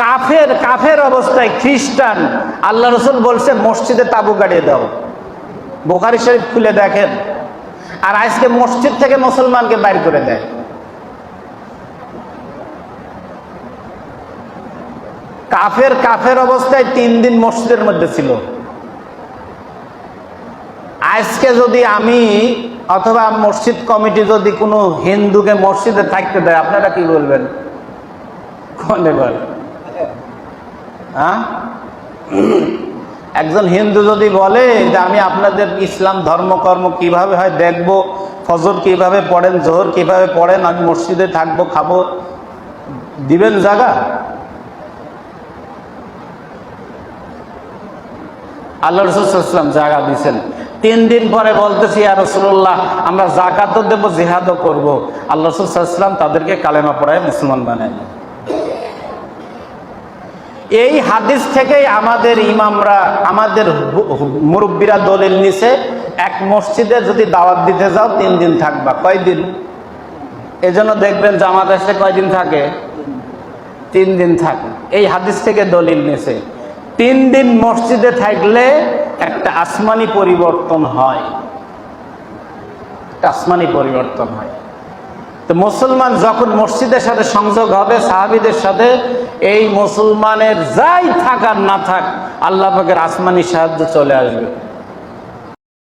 কাফের কাফের অবস্থায় খ্রিস্টান, আল্লাহ রসুল বলছে, মসজিদে তাবু গাড়িয়ে দাও। বোখারি শরীফ খুলে দেখেন। আর আজকে মসজিদ থেকে মুসলমানকে বাইর করে দেয়। কাফের কাফের অবস্থায় তিন দিন মসজিদের মধ্যে ছিল। আজকে যদি আমি অথবা মসজিদ কমিটি যদি কোনো হিন্দুকে মসজিদে থাকতে দেয়, আপনারা কি বলবেন? কোন এবার হ্যাঁ? একজন হিন্দু যদি বলে যে আমি আপনাদের ইসলাম ধর্মকর্ম কীভাবে হয় দেখব, ফজর কীভাবে পড়েন, জোহর কীভাবে পড়েন, আমি মসজিদে থাকব, খাব, দিবেন জায়গা আল্লাহ রসুলাম জায়গা দিয়েছেন। তিন দিন পরে বলতেছি আর রসুল্লাহ আমরা জাকাতও দেবো, জেহাদও করব। আল্লাহ রসুলাম তাদেরকে কালেমা পড়ায় মুসলমান বানায়। এই হাদিস থেকেই আমাদের ইমামরা, আমাদের মুরব্বীরা দলিল নিছে, এক মসজিদে যদি দাওয়াত দিতে যাও, তিন দিন থাকবা। কয়দিন এজন্য দেখবেন জামাত আসলে কয়দিন থাকে? তিন দিন থাকে। এই হাদিস থেকে দলিল নিছে। তিন দিন মসজিদে থাকলে একটা আসমানি পরিবর্তন হয়। একটা আসমানি পরিবর্তন হয়। তো মুসলমান যখন মসজিদের সাথে সংযোগ হবে, সাহাবিদের সাথে, এই মুসলমানের যাই থাকার না থাক, আল্লাহ আসমানি সাহায্য চলে আসবে।